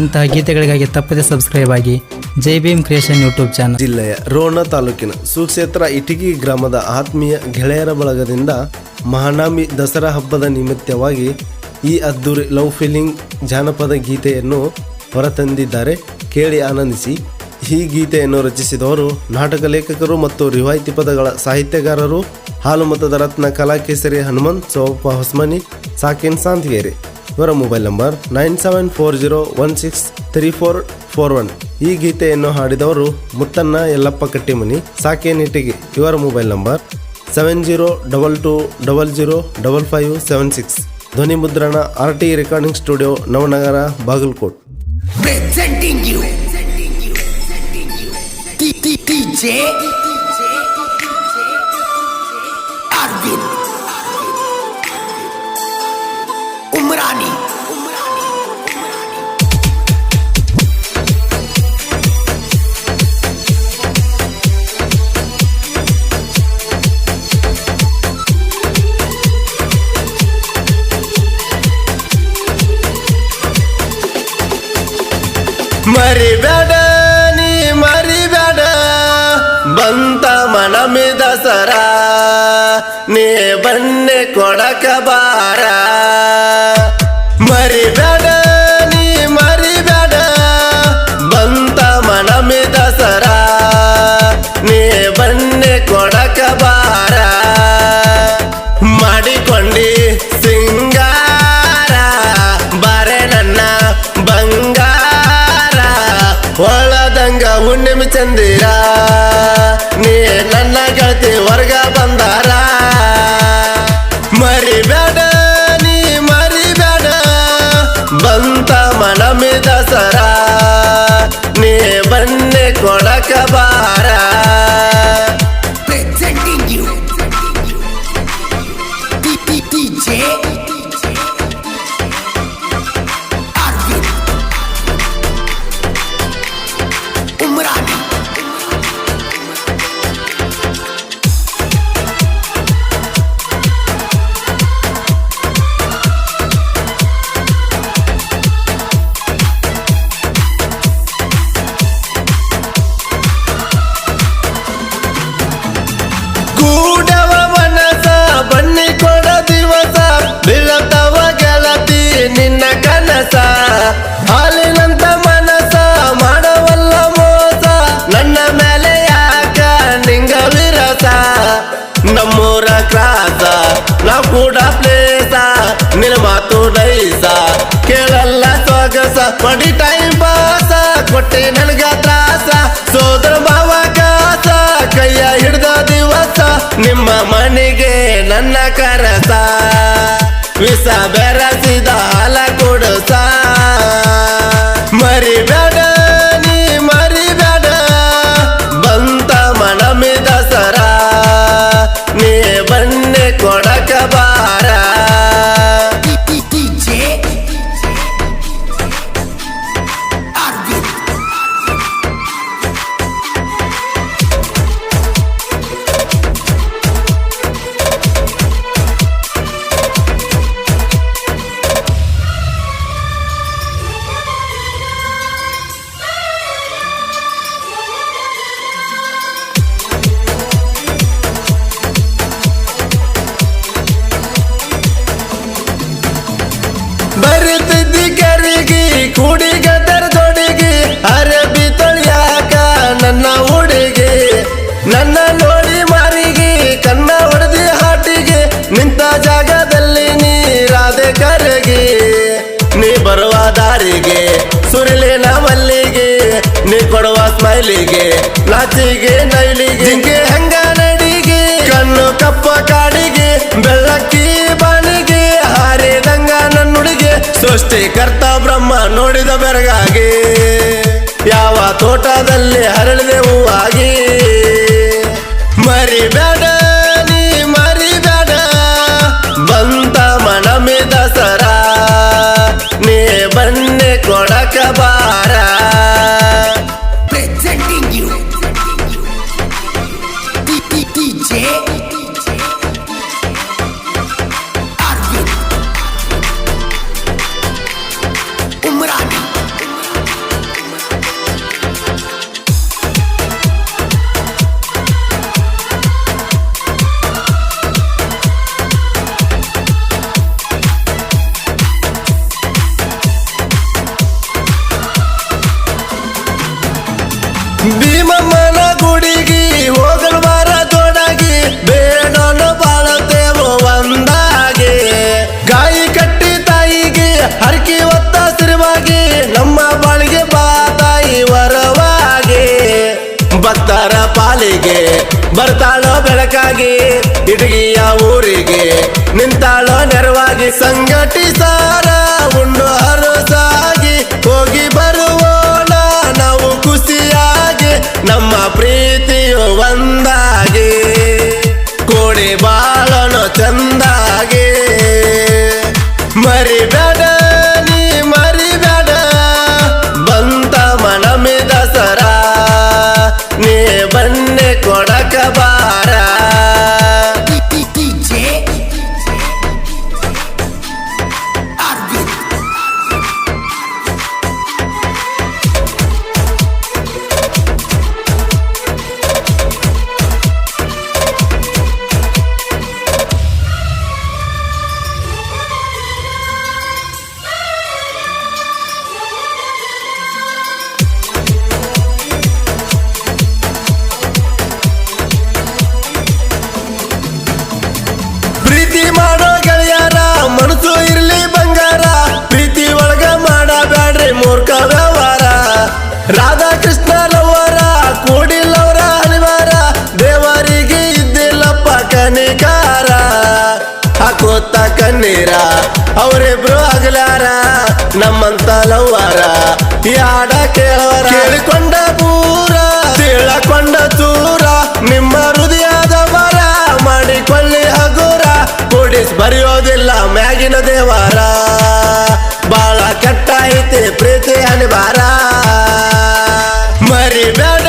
ಇಂತಹ ಗೀತೆಗಳಿಗಾಗಿ ತಪ್ಪದೆ ಸಬ್ಸ್ಕ್ರೈಬ್ ಆಗಿ Jai Bhim creation YouTube channel ಜಿಲ್ಲೆಯ ರೋಣ ತಾಲೂಕಿನ ಸುಕ್ಷೇತ್ರ ಇಟಗಿ ಗ್ರಾಮದ ಆತ್ಮೀಯ ಗೆಳೆಯರ ಬಳಗದಿಂದ ಮಹಾನಾಮಿ ದಸರಾ ಹಬ್ಬದ ನಿಮಿತ್ತವಾಗಿ ಈ ಅದ್ದೂರಿ ಲವ್ ಫೀಲಿಂಗ್ ಜಾನಪದ ಗೀತೆಯನ್ನು ಹೊರತಂದಿದ್ದಾರೆ. ಕೇಳಿ ಆನಂದಿಸಿ. ಈ ಗೀತೆಯನ್ನು ರಚಿಸಿದವರು ನಾಟಕ ಲೇಖಕರು ಮತ್ತು ರಿವಾಯಿತಿ ಪದಗಳ ಸಾಹಿತ್ಯಗಾರರು. ಹಾಲುಮತದ ರತ್ನ ಕಲಾಕೇಸರಿ ಹನುಮಂತ್, ಸೋಪ ಹೊಸ್ಮನಿ, ಸಾಕಿನ್ ಸಾಂತಗೇರಿ. ಇವರ mobile number nine seven four zero one six three four four one. ಈ ಗೀತೆಯನ್ನು ಹಾಡಿದವರು ಮುತ್ತನ್ನ ಯಲ್ಲಪ್ಪ ಕಟ್ಟಿಮನಿ ಸಾಕೇನಿಟ್ಟಿಗೆ ಇವರ mobile number seven zero double two double zero double five seven six. ಧ್ವನಿ ಮುದ್ರಣ R T recording studio, Navanagar, Bagalkot. U T T T Umrani. ಮರಿಬೇಡ ನೀ ಮರಿಬೇಡ ಬಂತ ಮನಮಿ ದಸರಾ ನೀ ಬನ್ನೆ ಕೊಡಕ ಬಾರ. గుండెమి చందేరా? ಕೂಡ ಪ್ಲೇಸ, ನಿನ್ನ ಮಾತು ನೈಸ ಕೇಳಲ್ಲ ಸೊಗಸ ಮಡಿ ಟೈಮ್ ಪಾಸ ಕೊಟ್ಟೆ ನನಗ ತ್ರಾಸ, ಸೋದರ ಕಾಸ. ಕೈಯ ಹಿಡ್ದ ದಿವಸ, ನಿಮ್ಮ ಮನೆಗೆ ನನ್ನ ಕರಸ. ಕರಿಗಿ ಕುಡಿಗದರ ದೊಡಿಗಿ ಅರಬಿ ತೊಳಿಯಾಕ ನನ್ನ ಹುಡುಗಿ. ನನ್ನ ನೋಡಿ ಮಾರಿಗೆ, ಕನ್ನ ಹೊಡೆದಿ ಹಾಟಿಗೆ, ನಿಂತ ಜಾಗದಲ್ಲಿ ನೀರಾದೆ ಕರಗಿ. ನೀ ಬರುವ ದಾರಿಗೆ, ಸುರಿಲಿನ ಮಲ್ಲಿಗೆ, ನೀ ಕೊಡುವ ಸ್ಮೈಲಿಗೆ, ನಾಚಿಗೆ ನೈಲಿಗೆ. ಹಿಂಗೆ ಹಂಗ ನಡಿಗೆ, ಕಣ್ಣು ಕಪ್ಪ ಕಾಡಿಗೆ, ಬೆಳ್ಳಕ್ಕಿ ಬಾಣಿಗೆ ಹಾರಿದಂಗ ನನ್ನುಡಿಗೆ, ಸೃಷ್ಟಿಕರ್ತ ನೋಡಿದ ಬೆರಗಾಗಿ ಯಾವ ತೋಟದಲ್ಲಿ ಹರಳಿದೆ ಭೀಮಮ್ಮನ ಗುಡಿಗಿ ಹೋಗಲ್ ಬಾರ ತೊಡಗಿ ಬೇಡೋನು ಬಾಳತೇವೋ ಒಂದಾಗಿ. ಗಾಯಿ ಕಟ್ಟಿ ತಾಯಿಗೆ ಹರಕಿ ಒತ್ತ ಸಿರಿವಾಗಿ, ನಮ್ಮ ಬಾಳಿಗೆ ಬಾ ತಾಯಿ ವರವಾಗಿ. ಭಕ್ತರ ಪಾಲಿಗೆ ಬರ್ತಾಳೋ ಬೆಳಕಾಗಿ ಇಟಗಿಯ ಊರಿಗೆ ನಿಂತಾಳೋ ನೆರವಾಗಿ ಸಂಘಟಿಸಾರ. ಮರಿಬೇಡ ಅವರಿಬ್ರು ಹಗಲಾರ, ನಮ್ಮಂತ ಲವ್ವಾರ. ಈ ಯಾಡ ಕೇಳವರ, ಕೇಳಿಕೊಂಡ ಪೂರ ತಿಳಕೊಂಡ ಚೂರ ನಿಮ್ಮ ಹೃದಯದ ಮರ ಮಾಡಿಕೊಳ್ಳಿ ಹಗುರ. ಕೂಡಿಸ್ ಬರೆಯೋದಿಲ್ಲ ಮ್ಯಾಗಿನ ದೇವಾರ. ಬಾಳ ಕೆಟ್ಟ ಐತಿ, ಪ್ರೀತಿ ಅನಿವಾರ. ಮರಿಬೇಡ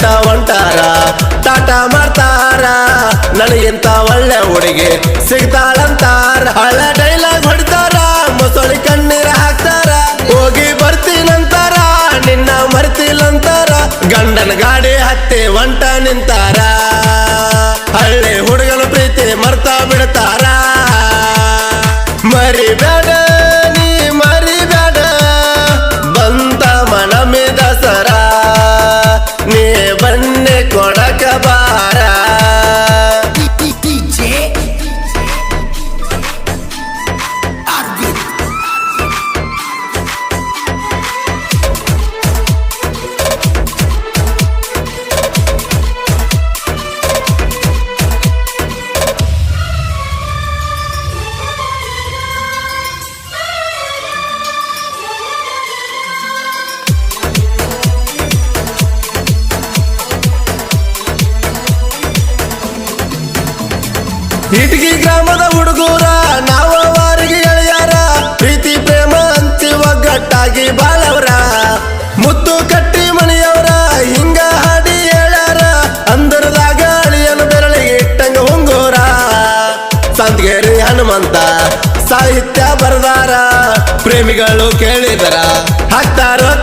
ಕೈ ಕಟ್ಟ ಹೊಂಟಾರ ಟಾಟ ಮಾಡ್ತಾರ ನನಗಿಂತ ಒಳ್ಳೆ ಹುಡುಗಿ ಸಿಗ್ತಾಳಂತಾರ? ಹಳ ಡೈಲಾಗ್ ಹೊಡಿತಾರ? ಮೊಸಳಿ ಕಣ್ಣೀರ ಹಾಕ್ತಾರ? ಹೋಗಿ ಬರ್ತೀನಂತಾರ? ನಿನ್ನ ಮರ್ತಿಲ್ಲಂತಾರ ಗಂಡನ ಗಾಡಿ ಹತ್ತಿ ಒಂಟ ನಿಂತಾರ? ಇಟಗಿ ಗ್ರಾಮದ ಹುಡುಗೂರ, ನಾವ ವಾರಿಗೆ ಗೆಳೆಯರ. ಪ್ರೀತಿ, ಪ್ರೇಮ ಅಂತಿ ಒಗ್ಗಟ್ಟಾಗಿ ಬಾಳವ್ರ. ಮುತ್ತು ಕಟ್ಟಿ ಮನೆಯವರ, ಹಿಂಗ ಹಾಡಿ ಹೇಳಾರ ಅಂದರದಾಗ ಗಾಳಿಯನ್ನು ಬೆರಳಿಗೆ ಇಟ್ಟಂಗ ಹೊಂಗೋರ. ಸಂತಗೇರಿ ಹನುಮಂತ, ಸಾಹಿತ್ಯ ಬರದಾರ. ಪ್ರೇಮಿಗಳು ಕೇಳಿದರ, ಹಾಕ್ತಾರೋ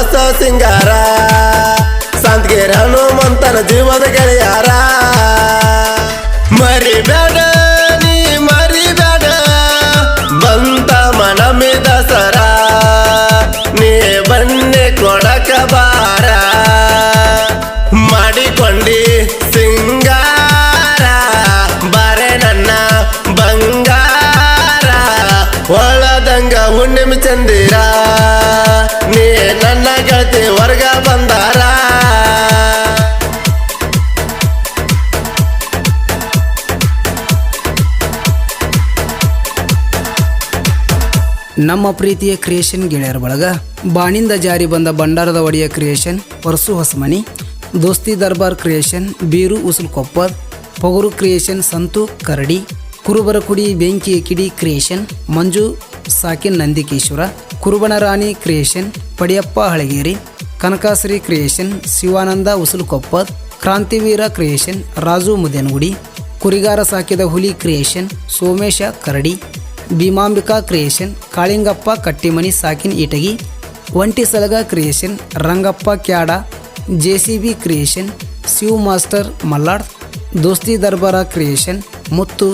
ಹೊಸ ಸಿಂಗಾರ. ಸಂತಗೇರಿ ಹನುಮಂತನ ಜೀವದ ಗೆಳೆಯಾರ. ನಮ್ಮ ಪ್ರೀತಿಯ ಕ್ರಿಯೇಷನ್ ಗೆಳೆಯರ ಬಳಗ ಬಾಣಿಂದ ಜಾರಿ ಬಂದ ಭಂಡಾರದ ಒಡೆಯ creation Parasu Hosamani Dosti Darbar creation Beeru Usul Koppad Pogaru creation Santu Karadi ಕುರುಬರಕುಡಿ Benki ಕಿಡಿ creation, Manju ಸಾಕಿನ್ Nandikeshwar, Kurubana Rani creation, Padiyappa Halageri Kanakashri creation, Shivananda Usul Koppad Krantiveera creation, Raju Mudenagudi, ಕುರಿಗಾರ ಸಾಕಿದ ಹುಲಿ creation, Somesha Karadi Bhimambika creation, Kalingappa Kattimani ಸಾಕಿನ್ Itagi Onti Salaga creation, Rangappa Kyada J C B creation, Shiv master Mallad, Dosti Darbar creation ಮುತ್ತು